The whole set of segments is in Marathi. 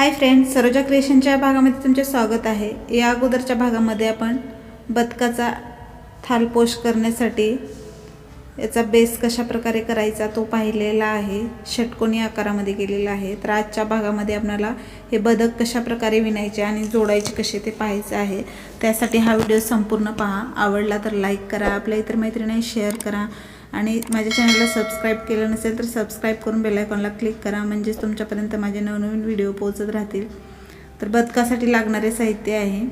हाय फ्रेंड्स सरोजा क्रिएशनच्या भागामध्ये तुमचे स्वागत आहे. या अगोदरच्या भागामध्ये आपण बदकाचा थालपोष करण्यासाठी याचा बेस कशा प्रकारे करायचा तो पाहिलेला आहे. षटकोनी आकारामध्ये केलेला आहे. तर आजच्या भागामध्ये आपल्याला हे बदक कशा प्रकारे विणायचे आणि जोडायचे कसे ते पाहायचं आहे त्यासाठी हा व्हिडिओ संपूर्ण पहा. आवडला तर लाईक करा. आपल्या इतर मैत्रिणी शेअर करा. आणि माझ्या चॅनलला सबस्क्राईब केलं नसेल तर सबस्क्राईब करून बेलायकॉनला क्लिक करा. म्हणजेच तुमच्यापर्यंत माझे नवनवीन व्हिडिओ पोहोचत राहतील. तर बदकासाठी लागणारे साहित्य आहे.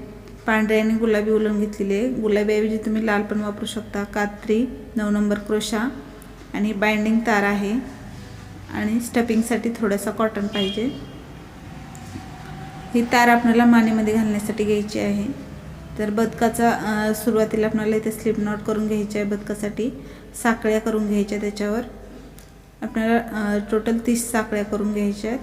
पांढरे आणि गुलाबी उलून घेतलेले. आहे गुलाबीऐवजी तुम्ही लाल पण वापरू शकता. कात्री नऊ नंबर क्रोशा आणि बाइंडिंग तार आहे. आणि स्टफिंगसाठी थोडासा कॉटन पाहिजे. ही तार आपल्याला मानेमध्ये घालण्यासाठी घ्यायची आहे. तर बदकाचा सुरुवातीला आपल्याला इथे स्लिप नॉट करून घ्यायची आहे बदकासाठी. साकळ्या करून घ्यायच्या त्याच्यावर. आपल्याला टोटल तीस साकळ्या करून घ्यायच्या आहेत.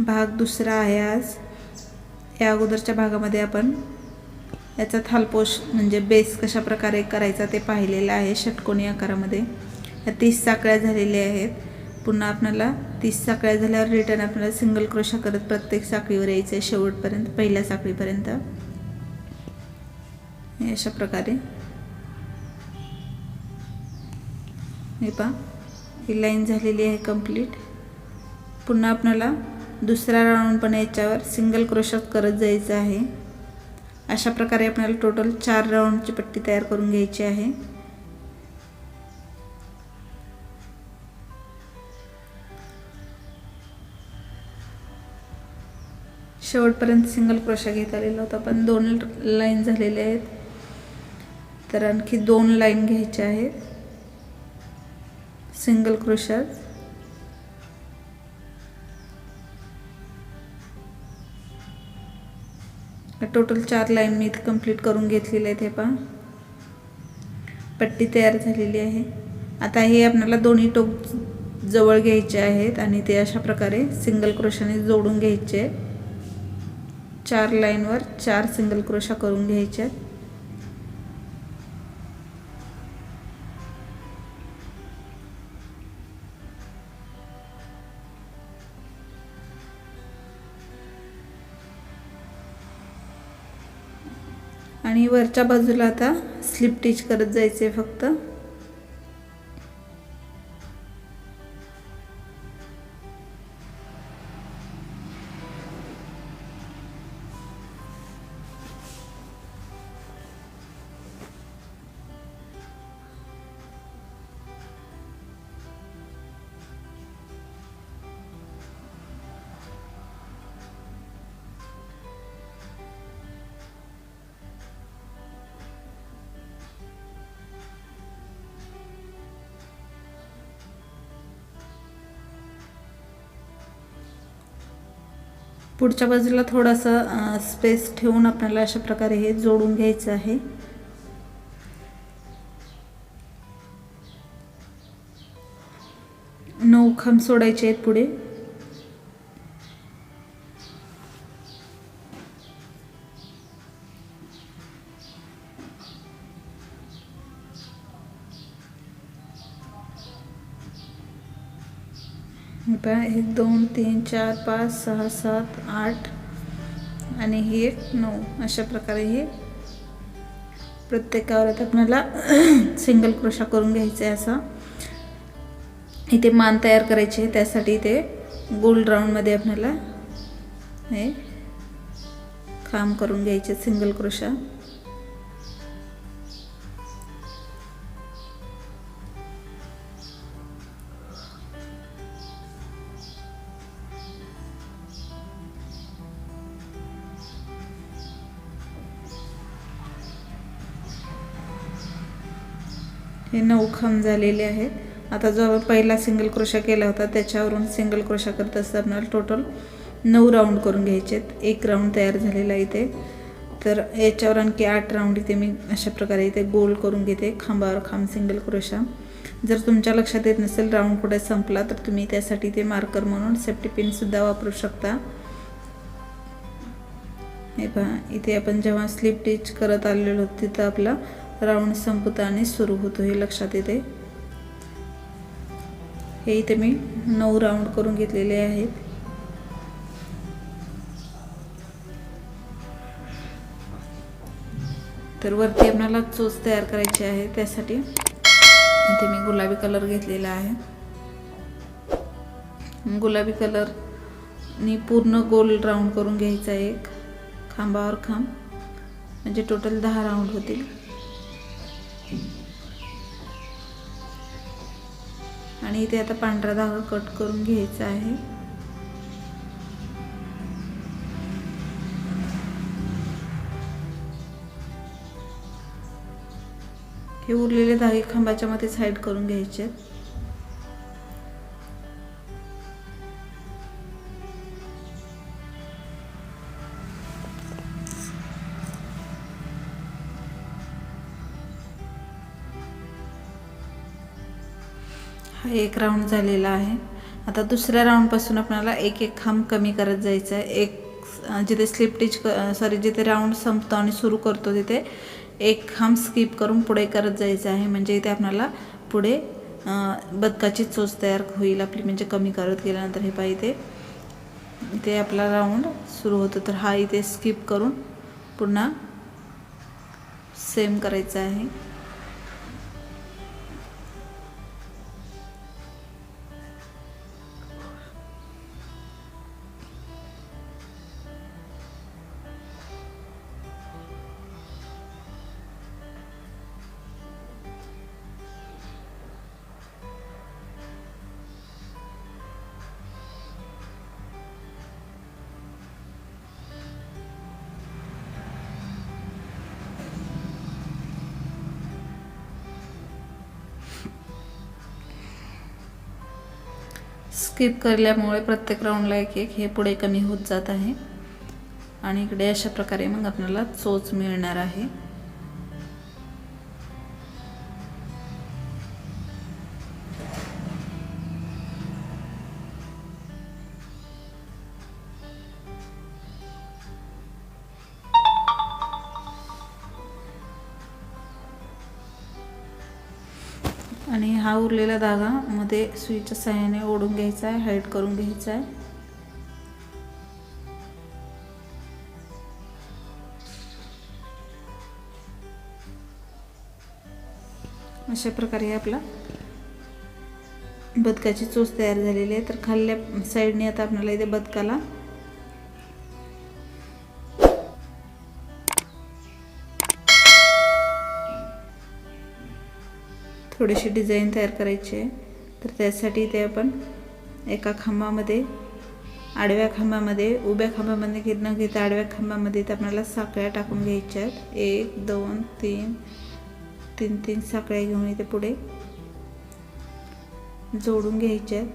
भाग दुसरा आहे आज. या अगोदरच्या भागामध्ये आपण याचा थालपोश म्हणजे बेस कशा प्रकारे करायचा ते पाहिलेलं आहे षटकोनी आकारामध्ये. या तीस साकळ्या झालेल्या आहेत. पुन्हा आपल्याला तीस साखळ्या झाल्यावर रिटर्न आपल्याला सिंगल क्रोशा करत प्रत्येक साखळीवर यायचं आहे शेवटपर्यंत पहिल्या साखळीपर्यंत. अशा प्रकारे. हे पहा ही लाईन झालेली आहे कंप्लीट पुन्हा आपल्याला दुसरा राऊंड पण याच्यावर सिंगल क्रोशात करत जायचं आहे. अशा प्रकारे आपल्याला टोटल चार राऊंडची पट्टी तयार करून घ्यायची आहे. शेवटपर्यंत सिंगल क्रोशा घेत आलेला होता. पण दोन लाईन झालेले आहेत. तर आणखी दोन लाईन घ्यायच्या आहेत. सिंगल क्रोशात टोटल चार लाईन मी इथे कंप्लीट करून घेतलेले आहेत हे पहा. पट्टी तयार झालेली आहे. आता हे आपल्याला दोन्ही टोक जवळ घ्यायचे आहेत आणि ते अशा प्रकारे सिंगल क्रोशाने जोडून घ्यायचे आहे चार लाईनवर चार सिंगल क्रोशा करून घ्यायच्या. आणि वरच्या बाजूला आता स्लिप टिच करत जायचे फक्त. पुढच्या बाजूला थोडासा स्पेस ठेवून आपल्याला अशा प्रकारे हे जोडून घ्यायचं आहे. नऊ खांब सोडायचे आहेत पुढे. पहा एक दोन तीन चार पाच सहा सात आठ आणि ही एक नऊ. अशा प्रकारे हे प्रत्येकावर आपल्याला सिंगल क्रोशा करून घ्यायचं आहे असा. इथे मान तयार करायचे त्यासाठी इथे गोल राऊंडमध्ये आपल्याला हे काम करून घ्यायचे सिंगल क्रोशा हे नऊ खांब झालेले आहेत. आता जो आपण पहिला सिंगल क्रोशा केला होता त्याच्यावरून सिंगल क्रोशा करत असताना आपल्याला टोटल नऊ राऊंड करून घ्यायचे आहेत. एक राऊंड तयार झालेला इथे. तर याच्यावर आणखी आठ राऊंड इथे मी अशा प्रकारे इथे गोल करून घेते. खांबावर खांब सिंगल क्रोशा जर तुमच्या लक्षात येत नसेल राऊंड कुठे संपला तर तुम्ही त्यासाठी ते मार्कर म्हणून सेफ्टी पिनसुद्धा वापरू शकता. हे पहा इथे आपण जेव्हा स्लिप टिच करत आलेलो तिथं आपला राऊंड संपुताने आणि सुरू होतो हे लक्षात येते. हे इथे मी नऊ राऊंड करून घेतलेले आहेत. तर वरती आपल्याला चोच तयार करायची आहे त्यासाठी इथे मी गुलाबी कलर घेतलेला आहे. गुलाबी कलरनी पूर्ण गोल राऊंड करून घ्यायचा एक खांबावर खांब. म्हणजे टोटल दहा राऊंड होतील. आणि इथे आता पांढरा धागा कट करून घ्यायचा आहे हे उरलेले धागे खांबाच्या मध्ये साईड करून घ्यायचे आहेत. एक राऊंड झालेला आहे. आता दुसऱ्या राऊंडपासून आपल्याला एक एक खांब कमी करत जायचं आहे. एक जिथे स्लिप टिच सॉरी जिथे राऊंड संपतो आणि सुरू करतो तिथे एक खांब स्किप करून पुढे करत जायचं आहे. म्हणजे इथे आपल्याला पुढे बदकाची चोच तयार होईल आपली म्हणजे कमी करत गेल्यानंतर. हे पाहिजे इथे. आपला राऊंड सुरू होतो. तर हा इथे स्किप करून पुन्हा सेम करायचा आहे. स्किप केल्यामुळे प्रत्येक राऊंडला एक एक हे पुढे कमी होत जात आहे. आणि इकडे अशा प्रकारे मग आपल्याला चोच मिळणार आहे. आणि हा उरलेला धागा मध्ये सुईच्या सहाय्याने ओढून घ्यायचा आहे हाईट करून घ्यायचा आहे. अशा प्रकारे आपला बदकाची चोच तयार झालेली आहे. तर खाल्ल्या साईडने आता आपल्याला इथे बदकाला थोडीशी डिझाईन तयार करायची आहे. तर त्यासाठी ते आपण एका खांबामध्ये आडव्या खांबामध्ये उभ्या खांबामध्ये न घेता आडव्या खांबामध्ये ते आपल्याला साखळ्या टाकून घ्यायच्या आहेत. एक दोन तीन तीन तीन साखळ्या घेऊन इथे पुढे जोडून घ्यायच्या आहेत.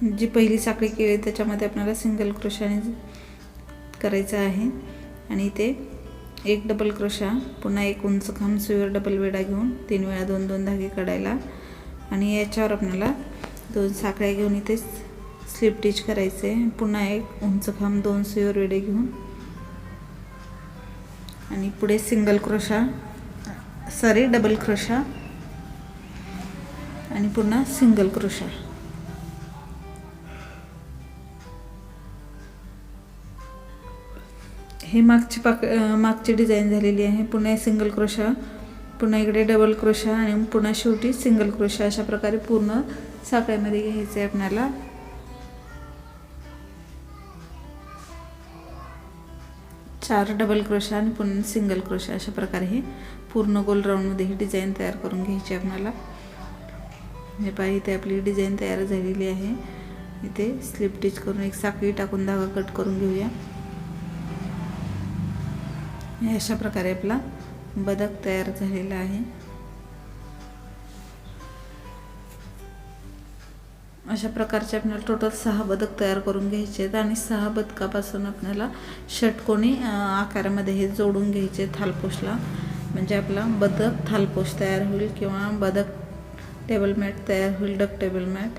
जी पहिली साखळी केली त्याच्यामध्ये आपल्याला सिंगल क्रोशाने करायचं आहे. आणि इथे एक डबल क्रोशा पुन्हा एक उंच खांब सुईवर डबल वेडा घेऊन तीन वेळा दोन दोन धागे काढायला. आणि याच्यावर आपल्याला दोन साखळ्या घेऊन इथे स्लिप टिच करायचे. पुन्हा एक उंच खांब दोन सुईवर वेडे घेऊन. आणि पुढे single crochet sorry double crochet आणि पुन्हा सिंगल क्रोशा हे मागची पाक मागची डिझाईन झालेली आहे. पुन्हा सिंगल क्रोशा पुन्हा इकडे डबल क्रोशा आणि पुन्हा शेवटी सिंगल क्रोशा अशा प्रकारे पूर्ण साखळ्यामध्ये घ्यायचं आहे आपल्याला. चार डबल क्रोशा आणि पुन्हा सिंगल क्रोशा अशा प्रकारे हे पूर्ण गोल राऊंडमध्ये ही डिझाईन तयार करून घ्यायची आहे आपल्याला. हे पाय इथे आपली डिझाईन तयार झालेली आहे. इथे स्लिप टिच करून एक साखळी टाकून धागा कट करून घेऊया. हे अशा प्रकारे आपला बदक तयार झालेला आहे. अशा प्रकारचे आपल्याला टोटल सहा बदक तयार करून घ्यायचे आहेत आणि सहा बदकापासून आपल्याला षटकोनी आकारामध्ये हे जोडून घ्यायचे थालपोशला. म्हणजे आपला बदक थालपोश तयार होईल किंवा बदक टेबल मॅट तयार होईल डक टेबल मॅट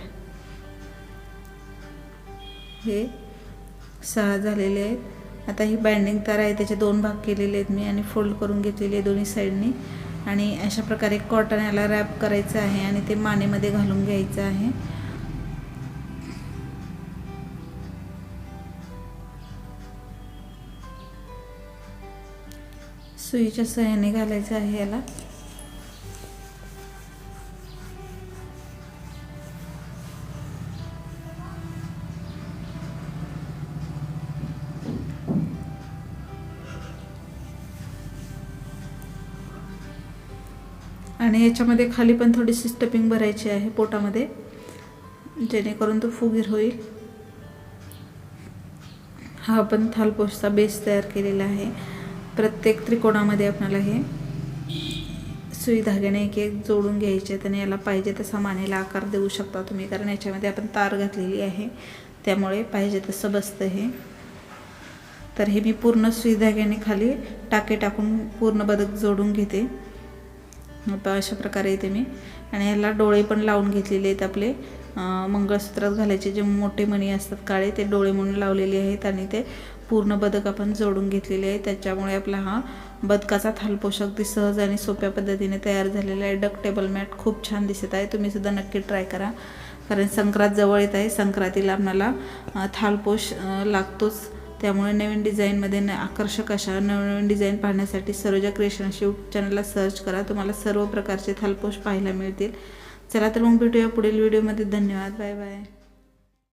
हे सहा झालेले आहेत. आता ही बाइंडिंग तार आहे त्याचे दोन भाग केलेले आहेत मी आणि फोल्ड करून घेतलेले आहे दोन्ही साईडनी आणि अशा प्रकारे कॉटन याला रॅप करायचं आहे आणि ते मानेमध्ये घालून घ्यायचं आहे. सुईच्या सह्याने घालायचं आहे याला. आणि याच्यामध्ये खाली पण थोडीशी स्टपिंग भरायची आहे पोटामध्ये. जेणेकरून तो फुगीर होईल. हा आपण थालपोशचा बेस तयार केलेला आहे. प्रत्येक त्रिकोणामध्ये आपल्याला हे सुई धाग्याने एक एक जोडून घ्यायचे आणि याला पाहिजे तसा मानेला आकार देऊ शकता तुम्ही कारण याच्यामध्ये आपण तार घातलेली आहे. त्यामुळे पाहिजे तसं बसतं हे. तर हे मी पूर्ण सुई धाग्याने खाली टाके टाकून पूर्ण बदक जोडून घेते. आता अशा प्रकारे येते मी. आणि ह्याला डोळे पण लावून घेतलेले आहेत आपले. मंगळसूत्रात घालायचे जे मोठे मणी असतात काळे ते डोळे म्हणून लावलेले आहेत आणि ते पूर्ण बदक आपण जोडून घेतलेले आहे त्याच्यामुळे आपला हा बदकाचा थालपोश अगदी सहज आणि सोप्या पद्धतीने तयार झालेला आहे. डक टेबल मॅट खूप छान दिसत आहे. तुम्हीसुद्धा नक्की ट्राय करा. कारण संक्रांत जवळ येत आहे. संक्रांतीला आपणाला थालपोष लागतोच. त्यामुळे नवीन डिझाईनमध्ये न आकर्षक अशा नवनवीन डिझाईन पाहण्यासाठी सरोजा क्रिएशन यूट्यूब चॅनलला सर्च करा. तुम्हाला सर्व प्रकारचे थालपोश पाहायला मिळतील. चला तर मग भेटूया पुढील व्हिडिओमध्ये धन्यवाद. Bye bye